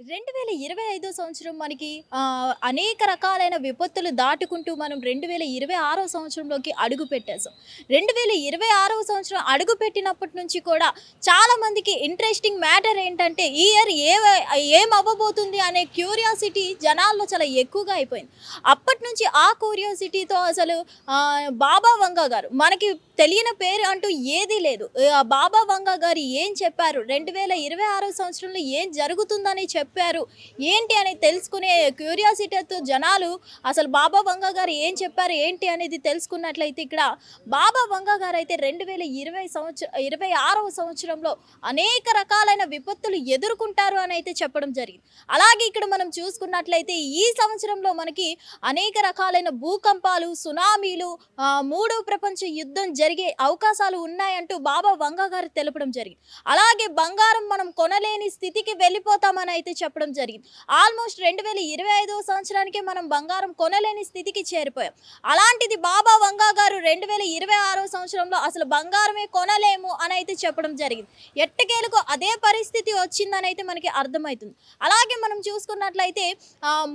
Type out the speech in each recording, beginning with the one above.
రెండు వేల ఇరవై ఐదో సంవత్సరం మనకి అనేక రకాలైన విపత్తులు దాటుకుంటూ మనం రెండు వేల ఇరవై ఆరో సంవత్సరంలోకి అడుగు పెట్టేసాం రెండు వేల ఇరవై ఆరో సంవత్సరం అడుగు పెట్టినప్పటి నుంచి కూడా చాలా మందికి ఇంట్రెస్టింగ్ మ్యాటర్ ఏంటంటే ఈ ఇయర్ ఏ ఏం అవ్వబోతుంది అనే క్యూరియాసిటీ జనాల్లో చాలా ఎక్కువగా అయిపోయింది. అప్పటి నుంచి ఆ క్యూరియాసిటీతో అసలు బాబా వంగ గారు మనకి తెలియని పేరు అంటూ ఏదీ లేదు. బాబా వంగ గారు ఏం చెప్పారు? రెండు వేల ఇరవై ఆరో సంవత్సరంలో ఏం జరుగుతుందని చెప్పారు? ఏంటి అని తెలుసుకునే క్యూరియాసిటీతో జనాలు అసలు బాబా వంగ గారు ఏం చెప్పారు? ఏంటి అనేది తెలుసుకున్నట్లయితే ఇక్కడ బాబా వంగ గారు అయితే రెండు వేల ఇరవై సంవత్సరం ఇరవై ఆరవ సంవత్సరంలో అనేక రకాలైన విపత్తులు ఎదుర్కొంటారు అని అయితే చెప్పడం జరిగింది. అలాగే ఇక్కడ మనం చూసుకున్నట్లయితే ఈ సంవత్సరంలో మనకి అనేక రకాలైన భూకంపాలు సునామీలు మూడో ప్రపంచ యుద్ధం జరిగే జరిగే అవకాశాలు ఉన్నాయంటూ బాబా వంగ గారు తెలపడం జరిగింది. అలాగే బంగారం మనం కొనలేని స్థితికి వెళ్ళిపోతామని అయితే చెప్పడం జరిగింది. ఆల్మోస్ట్ రెండు వేల ఇరవై ఐదవ సంవత్సరానికి మనం బంగారం కొనలేని స్థితికి చేరిపోయాం. అలాంటిది బాబా వంగా గారు రెండు వేల ఇరవై ఆరో సంవత్సరంలో అసలు బంగారమే కొనలేము అని అయితే చెప్పడం జరిగింది. ఎట్టకేలకు అదే పరిస్థితి వచ్చిందని అయితే మనకి అర్థమవుతుంది. అలాగే మనం చూసుకున్నట్లయితే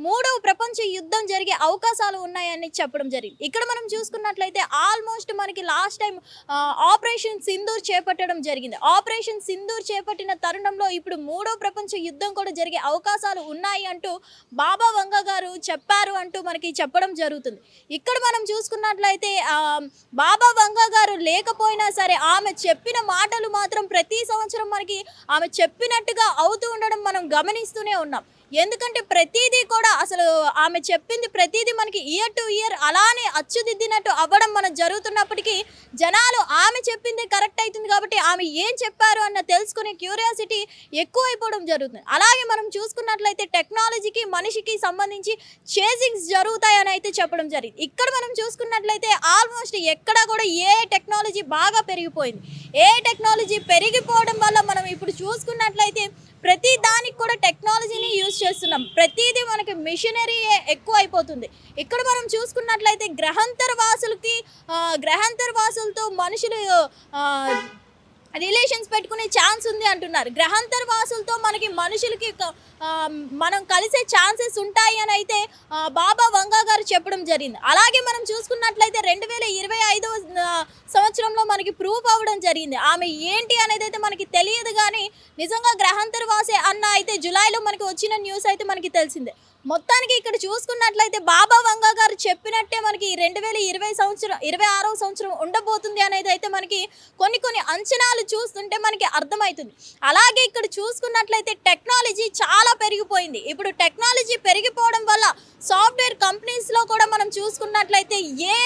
మూడవ ప్రపంచ యుద్ధం జరిగే అవకాశాలు ఉన్నాయని చెప్పడం జరిగింది. ఇక్కడ మనం చూసుకున్నట్లయితే ఆల్మోస్ట్ మనకి లాస్ట్ టైం ఆపరేషన్ సింధూర్ చేపట్టడం జరిగింది. ఆపరేషన్ సింధూర్ చేపట్టిన తరుణంలో ఇప్పుడు మూడో ప్రపంచ యుద్ధం కూడా జరిగే అవకాశాలు ఉన్నాయి అంటూ బాబా వంగ గారు చెప్పారు అంటూ మనకి చెప్పడం జరుగుతుంది. ఇక్కడ మనం చూసుకున్నట్లయితే బాబా వంగ గారు లేకపోయినా సరే ఆమె చెప్పిన మాటలు మాత్రం ప్రతి సంవత్సరం మనకి ఆమె చెప్పినట్టుగా అవుతూ ఉండడం మనం గమనిస్తూనే ఉన్నాం. ఎందుకంటే ప్రతిదీ కూడా అసలు ఆమె చెప్పింది ప్రతిదీ మనకి ఇయర్ టు ఇయర్ అలానే అచ్చుదిద్దినట్టు అవ్వడం మనం జరుగుతున్నప్పటికీ జనాలు ఆమె చెప్పింది కరెక్ట్ అవుతుంది కాబట్టి ఆమె ఏం చెప్పారు అన్న తెలుసుకునే క్యూరియాసిటీ ఎక్కువైపోవడం జరుగుతుంది. అలాగే మనం చూసుకున్నట్లయితే టెక్నాలజీకి మనిషికి సంబంధించి చేజింగ్స్ జరుగుతాయని అయితే చెప్పడం జరిగింది. ఇక్కడ మనం చూసుకున్నట్లయితే ఆల్మోస్ట్ ఎక్కడ కూడా ఏ టెక్నాలజీ బాగా పెరిగిపోయింది. ఏ టెక్నాలజీ పెరిగిపోవడం వల్ల మనం ఇప్పుడు చూసుకున్నట్లయితే ప్రతి దానికి కూడా టెక్నాలజీని యూజ్ చేస్తున్నాం. ప్రతిదీ మనకి మిషనరీ ఎక్కువ అయిపోతుంది ఇక్కడ మనం చూసుకున్నట్లయితే గ్రహాంతర వాసులకి గ్రహాంతర వాసులతో మనుషులు రిలేషన్స్ పెట్టుకునే ఛాన్స్ ఉంది అంటున్నారు. గ్రహాంతర వాసులతో మనకి మనుషులకి మనం కలిసే ఛాన్సెస్ ఉంటాయి అని అయితే బాబా వంగా గారు చెప్పడం జరిగింది. అలాగే మనం చూసుకున్నట్లయితే రెండు వేల ఇరవై ఐదవ సంవత్సరంలో మనకి ప్రూఫ్ అవ్వడం జరిగింది. ఆమె ఏంటి అనేది అయితే మనకి తెలియదు కానీ నిజంగా గ్రహాంతర వాసే అన్న అయితే జులైలో మనకి వచ్చిన న్యూస్ అయితే మనకి తెలిసిందే. మొత్తానికి ఇక్కడ చూసుకున్నట్లయితే బాబా వంగా గారు చెప్పినట్టే మనకి రెండు వేల ఇరవై సంవత్సరం ఇరవై ఆరో సంవత్సరం ఉండబోతుంది అనేది అయితే మనకి కొన్ని కొన్ని అంచనాలు చూస్తుంటే మనకి అర్థమవుతుంది. అలాగే ఇక్కడ చూసుకున్నట్లయితే టెక్నాలజీ చాలా పెరిగిపోయింది. ఇప్పుడు టెక్నాలజీ పెరిగిపోవడం వల్ల సాఫ్ట్వేర్ కంపెనీస్లో కూడా మనం చూసుకున్నట్లయితే ఏ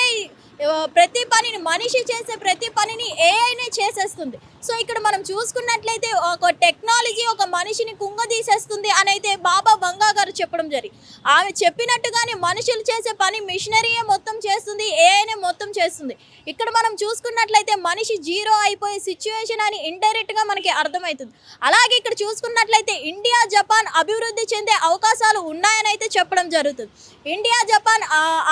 ప్రతి పనిని మనిషి చేసే ప్రతి పనిని ఏఐనే చేసేస్తుంది. సో ఇక్కడ మనం చూసుకున్నట్లయితే ఒక టెక్నాలజీ ఒక మనిషిని కుంగదీసేస్తుంది అని అయితే బాబా వంగా గారు చెప్పడం జరిగింది ఆమె చెప్పినట్టుగానే మనుషులు చేసే పని మిషనరీయే మొత్తం చేస్తుంది ఏఐనే మొత్తం చేస్తుంది. ఇక్కడ మనం చూసుకున్నట్లయితే మనిషి జీరో అయిపోయే సిచ్యువేషన్ అని ఇండైరెక్ట్గా మనకి అర్థమవుతుంది. అలాగే ఇక్కడ చూసుకున్నట్లయితే ఇండియా జపాన్ అభివృద్ధి చెందే అవకాశాలు ఉన్నాయని అయితే చెప్పడం జరుగుతుంది. ఇండియా జపాన్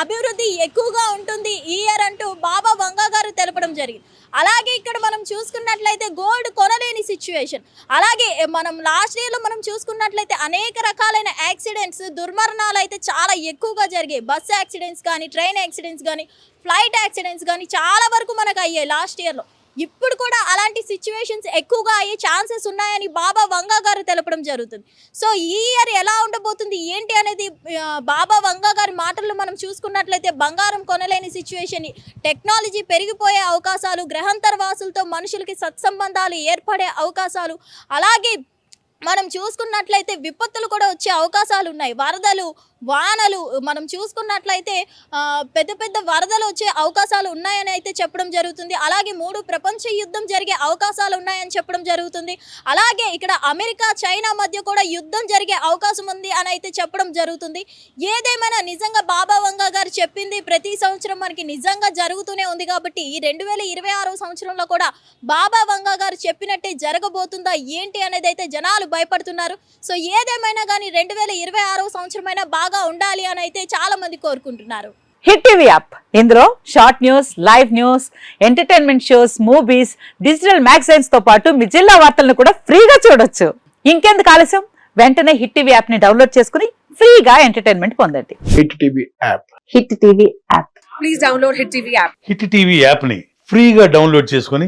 అభివృద్ధి ఎక్కువగా ఉంటుంది ఈ ఇయర్ అంటూ బాబా వంగా గారు తెలపడం జరిగింది. అలాగే ఇక్కడ మనం చూసుకున్నట్లయితే గోల్డ్ కొనలేని సిచ్యువేషన్ అలాగే మనం లాస్ట్ ఇయర్లో మనం చూసుకున్నట్లయితే అనేక రకాలైన యాక్సిడెంట్స్ దుర్మరణాలు అయితే చాలా ఎక్కువగా జరిగాయి. బస్సు యాక్సిడెంట్స్ కానీ ట్రైన్ యాక్సిడెంట్స్ కానీ ఫ్లైట్ యాక్సిడెంట్స్ కానీ చాలా వరకు మనకు అయ్యాయి లాస్ట్ ఇయర్లో ఇప్పుడు కూడా అలాంటి సిచ్యువేషన్స్ ఎక్కువగా అయ్యే ఛాన్సెస్ ఉన్నాయని బాబా వంగా గారు తెలపడం జరుగుతుంది. సో ఈ ఇయర్ ఎలా ఉండబోతుంది? ఏంటి అనేది బాబా వంగా గారి మాటల్లో మనం చూసుకున్నట్లయితే బంగారం కొనలేని సిచ్యువేషన్ టెక్నాలజీ పెరిగిపోయే అవకాశాలు గ్రహాంతర వాసులతో మనుషులకి సత్సంబంధాలు ఏర్పడే అవకాశాలు అలాగే మనం చూసుకున్నట్లయితే విపత్తులు కూడా వచ్చే అవకాశాలు ఉన్నాయి వరదలు వానలు మనం చూసుకున్నట్లయితే పెద్ద పెద్ద వరదలు వచ్చే అవకాశాలు ఉన్నాయని అయితే చెప్పడం జరుగుతుంది. అలాగే మూడు ప్రపంచ యుద్ధం జరిగే అవకాశాలు ఉన్నాయని చెప్పడం జరుగుతుంది. అలాగే ఇక్కడ అమెరికా చైనా మధ్య కూడా యుద్ధం జరిగే అవకాశం ఉంది అని అయితే చెప్పడం జరుగుతుంది. ఏదేమైనా నిజంగా బాబా వంగా గారు చెప్పింది ప్రతి సంవత్సరం మనకి నిజంగా జరుగుతూనే ఉంది కాబట్టి ఈ రెండు వేల ఇరవై ఆరో సంవత్సరంలో కూడా బాబా వంగా గారు చెప్పినట్టే జరగబోతుందా ఏంటి అనేది అయితే జనాలు భయపడుతున్నారు. సో ఏదేమైనా కానీ రెండు వేల ఇరవై ఆరో సంవత్సరమైనా బాగా ఉండాలి అని అయితే చాలా మంది కోరుకుంటున్నారు. Hit TV app. ఇందులో short news live news entertainment shows movies digital మ్యాగజైన్స్తో పాటు మీ జిల్లా వార్తలను కూడా ఫ్రీగా చూడొచ్చు. ఇంకెందుకు ఆలస్యం? వెంటనే హిట్ టీవీ యాప్ని డౌన్లోడ్ చేసుకుని ఫ్రీగా ఎంటర్టైన్మెంట్ పొందండి. Hit TV app. Hit TV app. Please download Hit TV app. Hit TV యాప్ని ఫ్రీగా డౌన్లోడ్ చేసుకొని